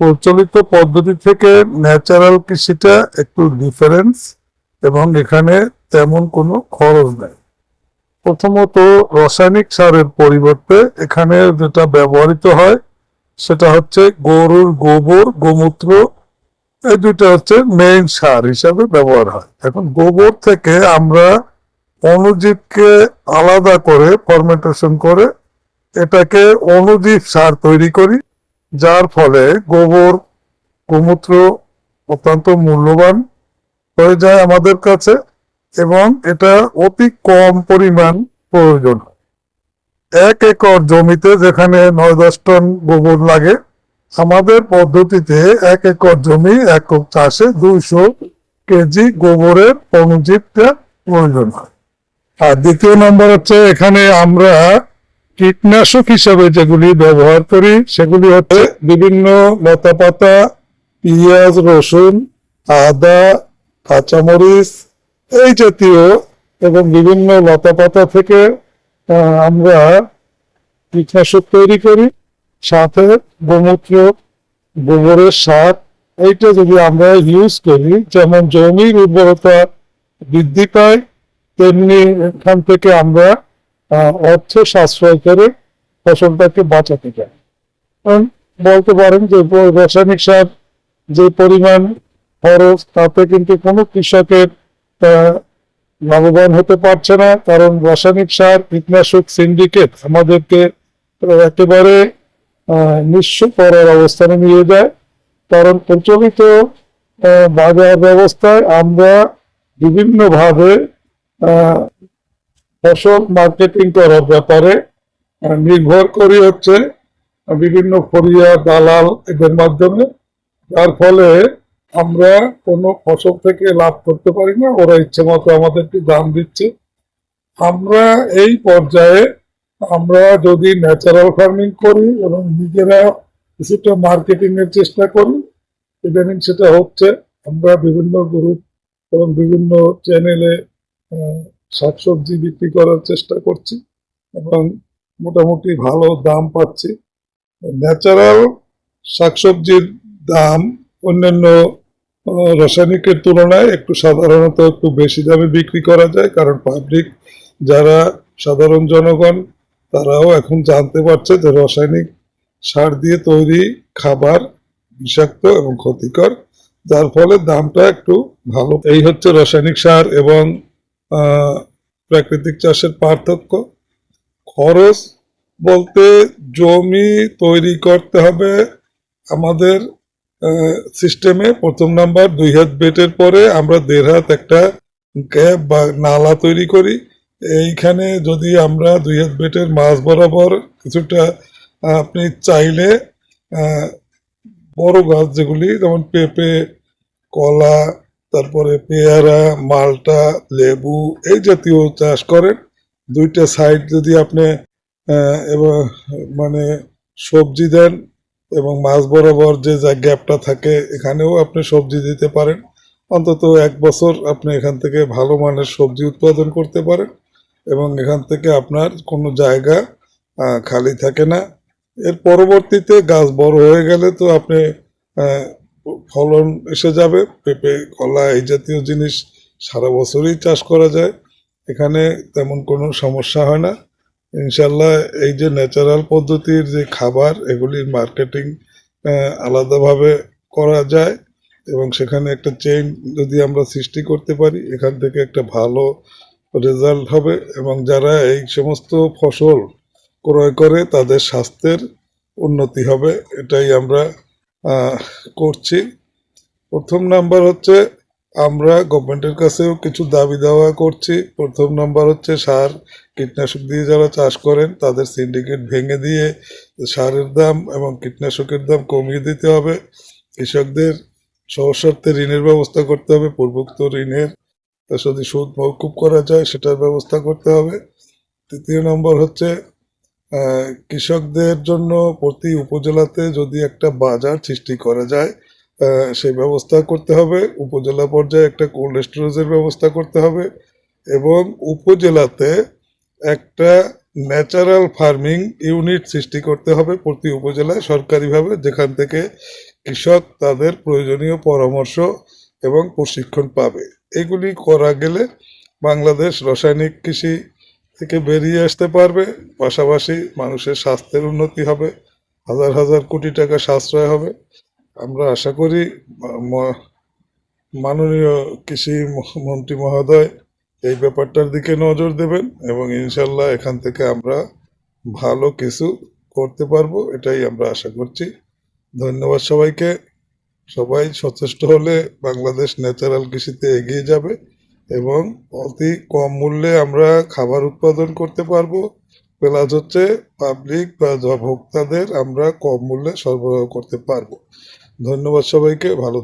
প্রচলিত পদ্ধতি থেকে ন্যাচারাল কৃষিটা একটু ডিফারেন্স এবং এখানে তেমন কোনো খরচ নেই। প্রথমত রাসায়নিক সারের পরিবর্তে এখানে যেটা ব্যবহৃত হয়, সেটা হচ্ছে গরুর গোবর, গোমূত্র, এই দুইটা হচ্ছে মেইন সার হিসাবে ব্যবহার হয়। এখন গোবর থেকে আমরা অণুজীবকে আলাদা করে ফরমেন্টেশন করে এটাকে অণুজীব সার তৈরি করি। যার ফলে গোবর, গোমূত্র অত্যন্ত মূল্যবান হয়ে যায় আমাদের কাছে এবং এটা অতি কম পরিমাণ প্রয়োজন। এক একর জমিতে যেখানে নয় দশ টন গোবর লাগে, আমাদের পদ্ধতিতে এক একর জমি একক চাষে দুইশো কেজি গোবরের অনুজীবটা প্রয়োজন হয়। আর দ্বিতীয় নম্বর হচ্ছে এখানে আমরা কীটনাশক হিসাবে যেগুলি ব্যবহার করি, সেগুলি হচ্ছে বিভিন্ন লতা পাতা পেঁয়াজ, রসুন, আদা, কাঁচামরিচ এই জাতীয় এবং বিভিন্ন লতা পাতা থেকে আমরা কীটনাশক তৈরি করি। সাথে গোমূত্র, গোবরের সার, এইটা যদি আমরা ইউজ করি, যেমন জমির উর্বরতা বৃদ্ধি পায়, তেমনি এখান থেকে আমরা অর্থ সাশ্রয় করে ফসলটাকে বাঁচাতে চাই কারণ বলতে পারেন যে রাসায়নিক সার যে পরিমাণ খরচ, তাতে কিন্তু কোনো কৃষকের লাভবান হতে পারছে না। কারণ রাসায়নিক সার, কীটনাশক, সিন্ডিকেট আমাদেরকে একেবারে নিঃস্ব করার অবস্থানে নিয়ে যায়। কারণ প্রচলিত বাজার ব্যবস্থায় আমরা বিভিন্নভাবে ফসল মার্কেটিং করার ব্যাপারে নির্ভর করি হচ্ছে বিভিন্ন ফরিয়া দালাল এদের মাধ্যমে। যার ফলে আমরা কোনো ফসল থেকে লাভ করতে পারি না, ওরা ইচ্ছে মতো আমাদেরকে দাম দিচ্ছে। আমরা এই পর্যায়ে আমরা যদি ন্যাচারাল ফার্মিং করি এবং নিজেরা কিছুটা মার্কেটিং এর চেষ্টা করি ইদানিং সেটা হচ্ছে আমরা বিভিন্ন গ্রুপ এবং বিভিন্ন চ্যানেলে শাকসবজি বিক্রি করার চেষ্টা করছি এবং মোটামুটি ভালো দাম পাচ্ছি। ন্যাচারাল শাকসবজির দাম অন্যান্য রাসায়নিকের তুলনায় একটু সাধারণত একটু বেশি দামে বিক্রি করা যায় কারণ পাবলিক যারা সাধারণ জনগণ, তারাও এখন জানতে পারছে যে রাসায়নিক সার দিয়ে তৈরি খাবার বিষাক্ত এবং ক্ষতিকর, যার ফলে দামটা একটু ভালো। এই হচ্ছে রাসায়নিক সার এবং প্রাকৃতিক চাষের পার্থক্য। খরচ বলতে জমি তৈরি করতে হবে আমাদের সিস্টেমে। প্রথম নাম্বার, দুই হাত বেটের পরে আমরা দেড় হাত একটা গ্যাপ বা নালা তৈরি করি। এইখানে যদি আমরা দুই হাত বেটের মাছ বরাবর কিছুটা আপনি চাইলে বড় গাছ যেগুলি, যেমন পেঁপে, কলা তারপরে পেয়ারা, মালটা, লেবু এই জাতীয় চাষ করেন। দুইটা সাইড যদি আপনি এবং মানে সবজি দেন এবং মাছ বরাবর যে যা গ্যাপটা থাকে, এখানেও আপনি সবজি দিতে পারেন। অন্তত এক বছর আপনি এখান থেকে ভালো মানের সবজি উৎপাদন করতে পারেন এবং এখান থেকে আপনার কোনো জায়গা খালি থাকে না। এর পরবর্তীতে গাছ বড় হয়ে গেলে তো আপনি ফলন এসে যাবে, পেঁপে, কলা এই জাতীয় জিনিস সারা বছরই চাষ করা যায়। এখানে তেমন কোনো সমস্যা হয় না। ইনশাল্লাহ এই যে ন্যাচারাল পদ্ধতির যে খাবার, এগুলির মার্কেটিং আলাদাভাবে করা যায় এবং সেখানে একটা চেইন যদি আমরা সৃষ্টি করতে পারি, এখান থেকে একটা ভালো রেজাল্ট হবে এবং যারা এই সমস্ত ফসল ক্রয় করে, তাদের স্বাস্থ্যের উন্নতি হবে, এটাই আমরা করছি। প্রথম নাম্বার হচ্ছে, আমরা গভর্নমেন্টের কাছেও কিছু দাবি দাওয়া করছি। প্রথম নাম্বার হচ্ছে, সার কীটনাশক দিয়ে যারা চাষ করেন, তাদের সিন্ডিকেট ভেঙে দিয়ে সারের দাম এবং কীটনাশকের দাম কমিয়ে দিতে হবে। কৃষকদের সহস্বার্থে ঋণের ব্যবস্থা করতে হবে, পূর্বোক্ত ঋণের যদি সুদ মৌকুব করা যায়, সেটার ব্যবস্থা করতে হবে। তৃতীয় নম্বর হচ্ছে কৃষকদের জন্য প্রতি উপজেলাতে যদি একটা বাজার সৃষ্টি করা যায় সেই ব্যবস্থা করতে হবে। উপজেলা পর্যায়ে একটা কোল্ড স্টোরেজের ব্যবস্থা করতে হবে এবং উপজেলাতে একটা ন্যাচারাল ফার্মিং ইউনিট সৃষ্টি করতে হবে প্রতি উপজেলায় সরকারিভাবে, যেখান থেকে কৃষক তাদের প্রয়োজনীয় পরামর্শ এবং প্রশিক্ষণ পাবে। এগুলি করা গেলে বাংলাদেশ রাসায়নিক কৃষি থেকে বেরিয়ে আসতে পারবে। পাশাপাশি মানুষের স্বাস্থ্যের উন্নতি হবে। হাজার হাজার কোটি টাকা সাশ্রয় হবে। আমরা আশা করি মাননীয় কৃষি মন্ত্রী মহোদয় এই ব্যাপারটার দিকে নজর দেবেন এবং ইনশাল্লাহ এখান থেকে আমরা ভালো কিছু করতে পারব, এটাই আমরা আশা করছি। ধন্যবাদ সবাইকে। সবাই সচেষ্ট হলে বাংলাদেশ ন্যাচারাল কৃষিতে এগিয়ে যাবে। এবং অতি কম মূল্যে আমরা খাবার উৎপাদন করতে পারব প্লাস হচ্ছে পাবলিক বা ভোক্তাদের আমরা কম মূল্যে সরবরাহ করতে পারব ধন্যবাদ সবাইকে, ভালো।